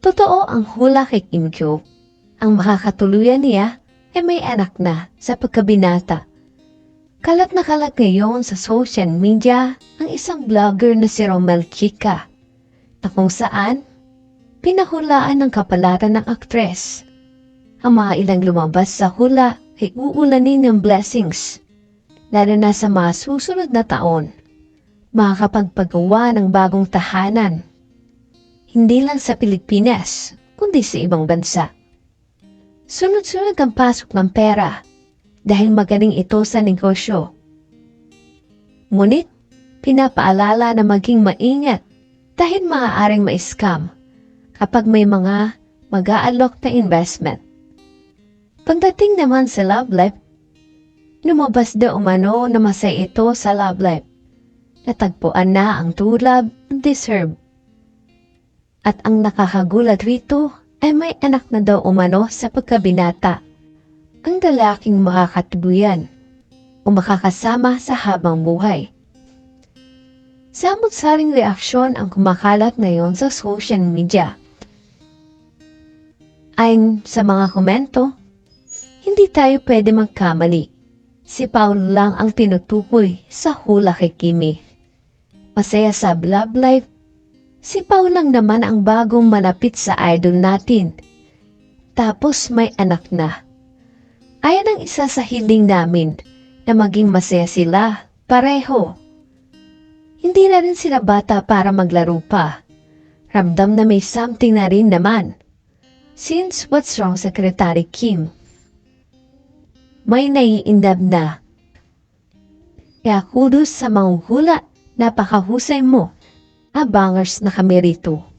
Totoo ang hula kay Kim Kyo. Ang makakatuluyan niya ay may anak na sa pagkabinata. Kalat na kalat ngayon sa social media ang isang vlogger na si Romel Chica na kung saan pinahulaan ng kapalatan ng aktres. Ang mga ilang lumabas sa hula ay uulanin ng blessings, lalo na sa mga susunod na taon. Makakapagpagawa ng bagong tahanan, hindi lang sa Pilipinas, kundi sa ibang bansa. Sunod-sunod ang pasok ng pera dahil magaling ito sa negosyo. Ngunit, pinapaalala na maging maingat dahil maaaring ma-scam kapag may mga mag-aalok na investment. Pagdating naman sa love life, lumabas daw umano na masaya ito sa love life. Natagpuan na ang true love deserve. At ang nakakagulat rito ay may anak na daw umano sa pagkabinata. Ang lalaking makakatuluyan o makakasama sa habang buhay. Samot-saring reaksyon ang kumakalat ngayon sa social media. Ayon sa mga komento, hindi tayo pwede magkamali. Si Paul lang ang tinutukoy sa hula kay Kimi. Masaya sa love life, si Paul lang naman ang bagong malapit sa idol natin. Tapos may anak na. Ayan ang isa sa hiling namin na maging masaya sila, pareho. Hindi na rin sila bata para maglaro pa. Ramdam na may something na rin naman. Since what's wrong Secretary Kim? May naiindab na. Kaya kudos sa mga hula, napakahusay mo. Abangers na kami rito.